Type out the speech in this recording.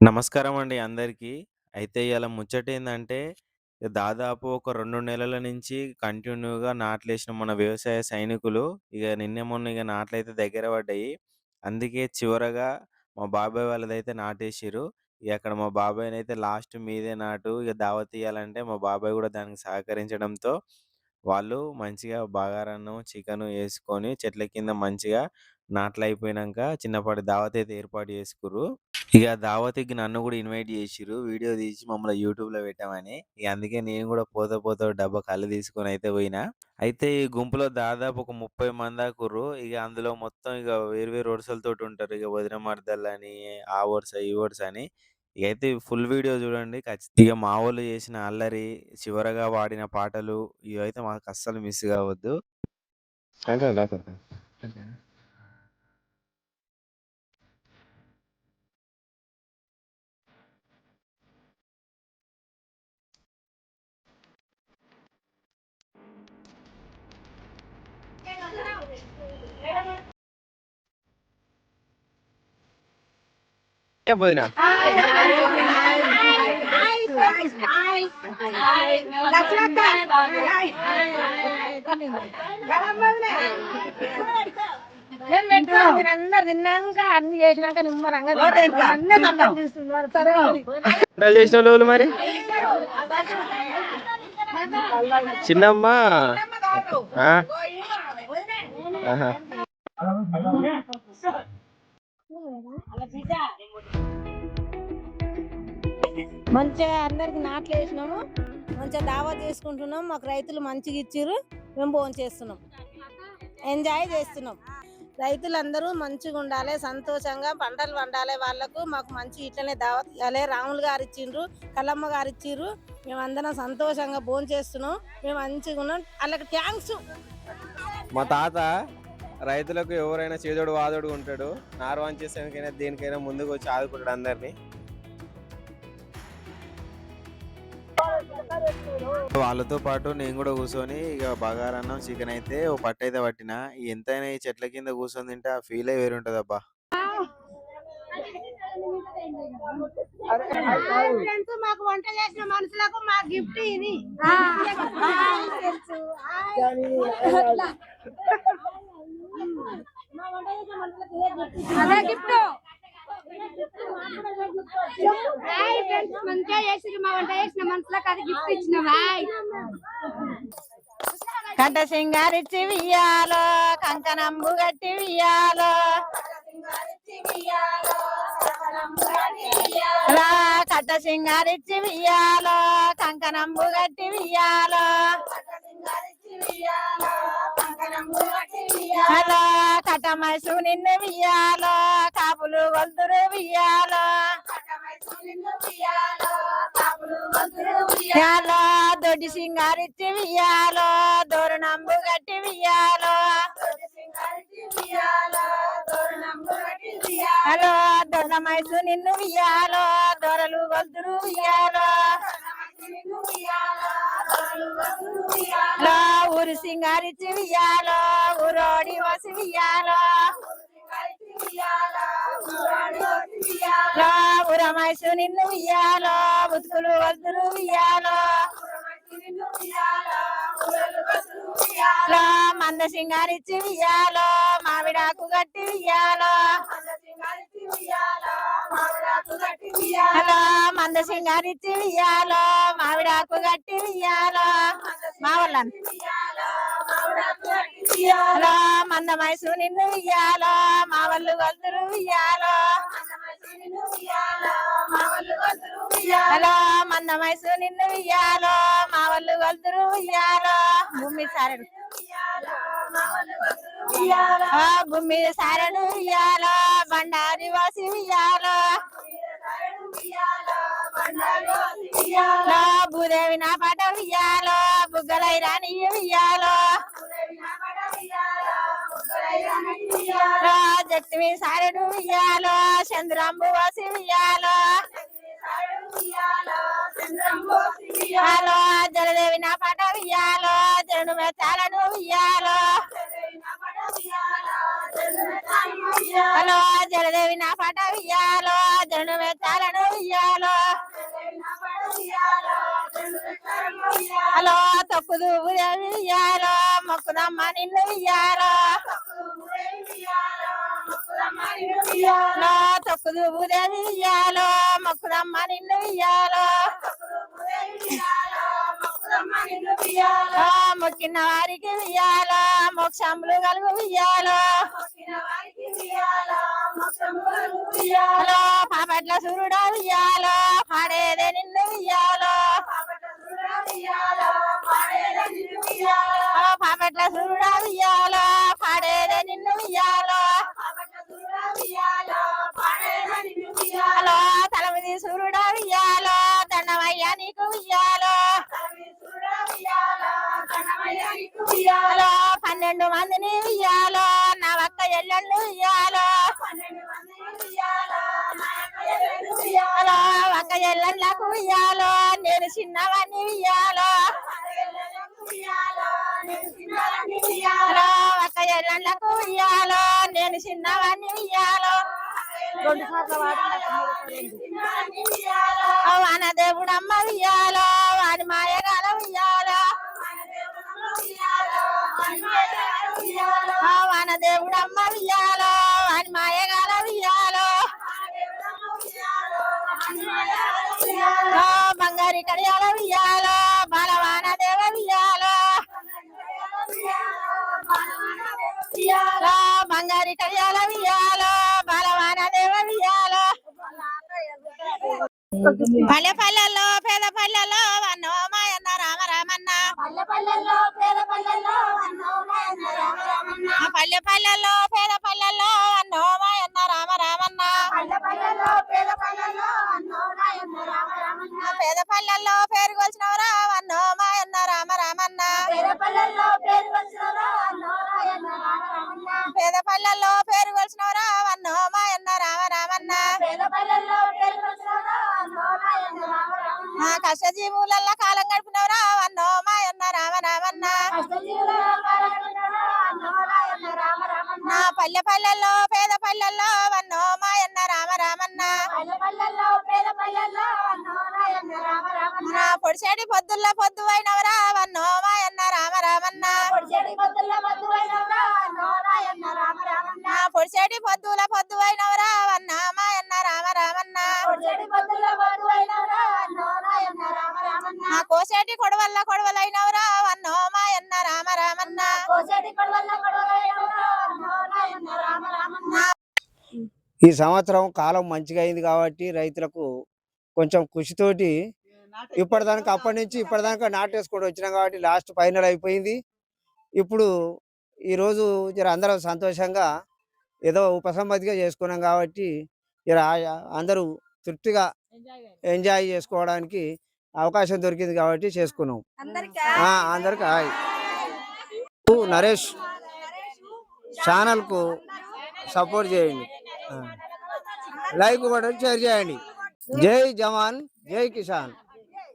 నమస్కారం అండి అందరికీ. అయితే ఇయాల ముచ్చటేందంటే, దాదాపు ఒక 2 నెలల నుంచి కంటిన్యూగా నాట్లేసిన మన వ్యవసాయ సైనికులు, ఇగ నిన్న మొన్న ఇగ నాట్లయితే దగ్గర పడ్డాయి. అందుకే చివరగా మా బాబాయ్ వాళ్ళదైతే నాటేసిర్రు. ఇగ అక్కడ మా బాబాయ్‌నైతే లాస్ట్ మీదే నాటు ఇగ దావతియ్యాలంటే మా బాబాయ్ గూడా దానికి సహకరించడంతో, వాళ్ళు మంచిగా బగారన్నం, చికెను యేసుకొని చెట్ల కింద మంచిగా నాట్లయిపోయినంక చిన్నపాటి దావతయితే ఏర్పాటు చేసుకుర్రు. ఇగ దావత్‌కి నన్ను గూడా ఇన్వైట్ జేసిర్రు. వీడియో తీసి మమ్మల్ని యూట్యూబ్‌లో పెట్టమని. ఇగ అందుకే నేను గూడా పోతా పోతా ఓ డబ్బా తీసుకొని తీసుకొనైతే పోయినా. అయితే ఈ గుంపులో దాదాపు ఒక 30 మంది దాకుర్రు. ఇగ అందులో మొత్తం ఇగ వేరు వేరు వరుసలతోటి ఉంటారు. ఇగ వదిన మరదళ్ళని, ఆ వరుస, ఈ వరుస అని. అయితే ఫుల్ వీడియో చూడండి. ఖచ్చి ఇగ మా వోళ్ళు చేసిన అల్లరి, చివరగా పాడిన పాటలు ఇవైతే మాకు అస్సలు మిస్ కావద్దు. ఏ వదినా? అందరు తిన్నాక అన్ని చేసినాక నిమ్మరంగా అన్నీ సరే చేసిన వాళ్ళు మరి చిన్నమ్మ ఆహా. మంచిగా అందరికి నాట్లు వేసినాము. మంచిగా దావా చేసుకుంటున్నాం. మాకు రైతులు మంచిగా ఇచ్చారు మేము భోజనం చేస్తున్నాం. ఎంజాయ్ చేస్తున్నాం. రైతులందరూ మంచిగా ఉండాలి సంతోషంగా పంటలు పండాలి వాళ్ళకు. మాకు మంచి ఇట్లనే దావత్ ఇవ్వాలి రాములు గారు ఇచ్చిండ్రు కల్లమ్మ గారు ఇచ్చిర్రు మేము అందరం సంతోషంగా భోజనం చేస్తున్నాం. మేము మంచిగా ఉన్నాం. వాళ్ళకి థ్యాంక్స్ మా తాత రైతులకు ఎవరైనా చేదోడు వాదోడు ఉంటాడు నార్వాంచేసానికైనా దేనికైనా ముందుకు వచ్చి ఆదుకుంటాడు అందరినీ. వాళ్ళతో పాటు నేను గూడా కూర్చొని ఇగ బగారన్నం, చికెన్ అయితే ఓ పట్టయితే పట్టినా. ఎంతైనా ఈ చెట్ల కింద కూర్చొని తింటే ఆ ఫీలే వేరుంటదబ్బా! ఫ్రెండ్స్ మాకు వంట చేసిన మనుషులకు మా గిఫ్ట్ ఇది. అదే గిఫ్ట్ మంచిగా చేసి మా వంట చేసిన మనుషులకు అది గిఫ్ట్ ఇచ్చినాం కంట సింగారిచ్చి వియ్యాలో కంకణంబు గట్టి వియ్యాలో. రా కట్ట సింగారిచ్చి వియ్యాలో కంకణంబు గట్టి వియ్యాలో. హలో కట్ట మైసు నిన్ను వియ్యాలో కాపులు గొంతురు వియ్యాలో. వియ్యాలో దొడ్డి సింగారిచ్చి వియ్యాలో దోరణంబు గట్టి వియ్యాలో హలో దొండ మైసు నిన్ను వియ్యాలో దొరలు గొంతురు వియ్యాలో ఊరు సింగారిచ్చి వియ్యాలో ఊరోడి వసి వియ్యాలో హలో ఊర నిన్ను ఇయ్యాలో బుతుకులు వద్దులు ఇయ్యాలో మంద సింగారిచ్చి ఇయ్యాలో మామిడాకు గట్టి ఇయ్యాలో హలో మంద సింగారిచ్చి ఇయ్యాలో మామిడాకు గట్టి ఇయ్యాలో మా వాళ్ళని ఇయ్యాలా? మంద మైసు నిన్ను ఇయ్యాలా? మా వాళ్ళు గొంతురు ఇయ్యాలా? మంద మైసు నిన్ను వియ్యాలో మా వాళ్ళు గొంతురు వియ్యాలో భూమి సారడు. భూమి సారడు వియ్యాలో బండారి వాసి వియ్యాలో భూదేవి నా పాట ఇయ్యాలో? బుగ్గలై రాని జక్తివి సారెడు ఇయ్యాలో చంద్రంబు వాసి ఇయ్యాలో ఇయ్యాలో జలదేవి నా పాట ఇయ్యాలో జరుడు మెత్తాలను ఇయ్యాలో హలో జలదేవి నా పాట ఇయ్యాలో జరుడు మెత్తాలను ఇయ్యాలో హలో తక్కుదు ఊరేవి మొక్కుదమ్మ నిన్ను ఇయ్యాలో నా తొక్కుదు ఉయ్యాలో మొక్కుదమ్మ నిన్ను ఉయ్యాలో మొక్కిన వారికి ఇయ్యాలో మోక్షములు కలుగు ఇయ్యాలో పాపట్ల సూర్యుడు ఇయ్యాలో పాడేదే నిన్ను ఇయ్యాలో పాడేదే నిన్ను ఇయ్యాలో పన్నెండు మందిని ఉయ్యాలో నా ఒక్క ఎల్లెళ్ళు ఉయ్యాలో. ఉయ్యాలో ఒక్క ఎల్లెళ్ళకు ఉయ్యాలో నేను చిన్నవాణ్ణి ఉయ్యాలో. ఒక్క ఎల్లెళ్ళకు ఉయ్యాలో నేను చిన్నవాణ్ణి రెండు సార్లు వాన దేవుడమ్మ ఉయ్యాలో వాని మాయగాల ఉయ్యాలో. మన వాన దేవుడమ్మ వియ్యాలో అని మాయగాల వియ్యాలో బంగారి కడియాల వియ్యాలో బలవాన దేవ వియ్యాలో బంగారి కడియాల వియ్యాలో బాలవాన దేవ ఉయ్యాలో పల్లె పల్లెల్లో పేద పల్లెల్లో వన్నో మాయన్న రామ రామన్న పల్లె పల్లెల్లో పేద పల్లెల్లో వన్నో మాయన్న కష్టజీవులల్ల కాలం గడిపినవరా? వన్నో మాయన్న రామరామన్న. నా పల్లె పల్లెల్లో పేద పల్లెల్లో వన్నో మాయన్న రామ కోసేటి కొడవల్ల కొడవలైనవరా? వన్నో మాయన్న రామ రామన్న ఈ సంవత్సరం కాలం మంచిగా అయింది కాబట్టి రైతులకు కొంచెం కృషితోటి ఇప్పటిదానికి అప్పటి నుంచి ఇప్పటిదాకా నాటేసుకుంటూ వచ్చినాం కాబట్టి లాస్ట్ ఫైనల్ అయిపోయింది. ఇప్పుడు ఈరోజు జర అందరం సంతోషంగా ఏదో ఉపసమ్మతిగా చేసుకున్నాం కాబట్టి జర అందరూ తృప్తిగా ఎంజాయ్ చేసుకోవడానికి అవకాశం దొరికింది కాబట్టి చేసుకున్నాం. అందరికి హాయ్. నరేష్. ఛానల్కు సపోర్ట్ చేయండి. లైక్ కూడా షేర్ చేయండి. జై జవాన్ జై కిసాన్.